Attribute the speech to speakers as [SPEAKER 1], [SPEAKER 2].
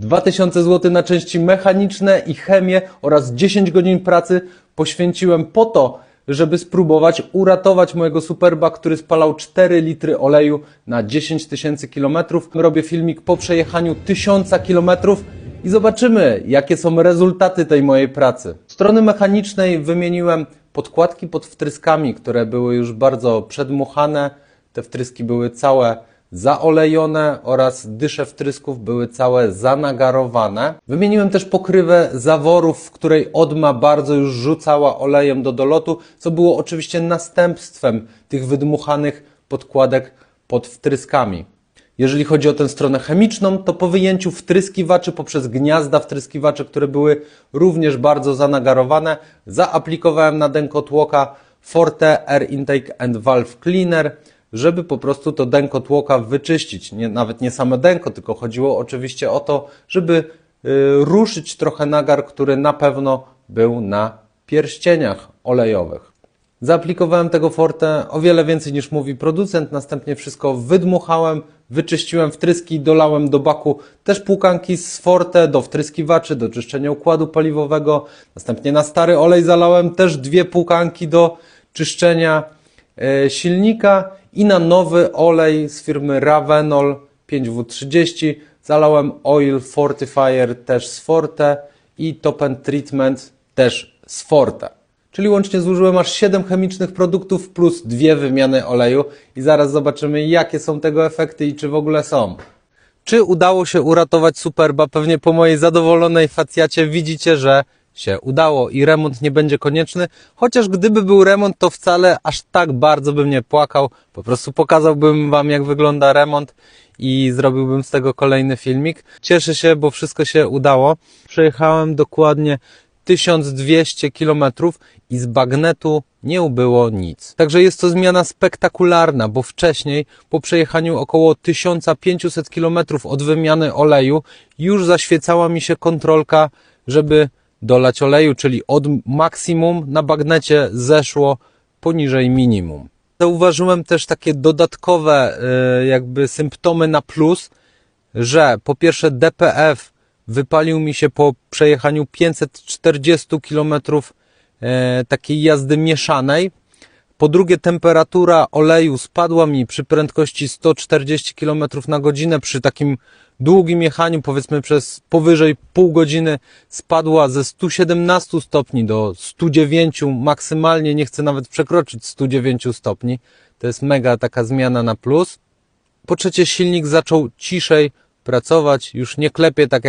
[SPEAKER 1] 2000 zł na części mechaniczne i chemię oraz 10 godzin pracy poświęciłem po to, żeby spróbować uratować mojego Superba, który spalał 4 litry oleju na 10 tysięcy kilometrów. Robię filmik po przejechaniu 1000 kilometrów i zobaczymy, jakie są rezultaty tej mojej pracy. Z strony mechanicznej wymieniłem podkładki pod wtryskami, które były już bardzo przedmuchane. Te wtryski były całe zaolejone oraz dysze wtrysków były całe zanagarowane. Wymieniłem też pokrywę zaworów, w której Odma bardzo już rzucała olejem do dolotu, co było oczywiście następstwem tych wydmuchanych podkładek pod wtryskami. Jeżeli chodzi o tę stronę chemiczną, to po wyjęciu wtryskiwaczy poprzez gniazda wtryskiwaczy, które były również bardzo zanagarowane, zaaplikowałem na dękotłoka Forte Air Intake and Valve Cleaner, żeby po prostu to dękotłoka wyczyścić. Nie, nawet nie same dęko, tylko chodziło oczywiście o to, żeby y, ruszyć trochę nagar, który na pewno był na pierścieniach olejowych. Zaaplikowałem tego Forte o wiele więcej niż mówi producent, następnie wszystko wydmuchałem, wyczyściłem wtryski, dolałem do baku też płukanki z Forte do wtryskiwaczy, do czyszczenia układu paliwowego, następnie na stary olej zalałem też dwie płukanki do czyszczenia e, silnika i na nowy olej z firmy Ravenol 5W30 zalałem Oil Fortifier też z Forte i Top End Treatment też z Forte. Czyli łącznie zużyłem aż 7 chemicznych produktów plus dwie wymiany oleju i zaraz zobaczymy jakie są tego efekty i czy w ogóle są. Czy udało się uratować Superba? Pewnie po mojej zadowolonej facjacie widzicie, że się udało i remont nie będzie konieczny. Chociaż gdyby był remont, to wcale aż tak bardzo bym nie płakał. Po prostu pokazałbym Wam, jak wygląda remont i zrobiłbym z tego kolejny filmik. Cieszę się, bo wszystko się udało. Przejechałem dokładnie 1200 km i z bagnetu nie ubyło nic. Także jest to zmiana spektakularna, bo wcześniej po przejechaniu około 1500 km od wymiany oleju już zaświecała mi się kontrolka, żeby dolać oleju, czyli od maksimum na bagnecie zeszło poniżej minimum. Zauważyłem też takie dodatkowe y, jakby symptomy na plus, że po pierwsze DPF wypalił mi się po przejechaniu 540 km e, takiej jazdy mieszanej. Po drugie, temperatura oleju spadła mi przy prędkości 140 km na godzinę. Przy takim długim jechaniu, powiedzmy przez powyżej pół godziny, spadła ze 117 stopni do 109, maksymalnie nie chcę nawet przekroczyć 109 stopni. To jest mega taka zmiana na plus. Po trzecie, silnik zaczął ciszej pracować, już nie klepie tak jak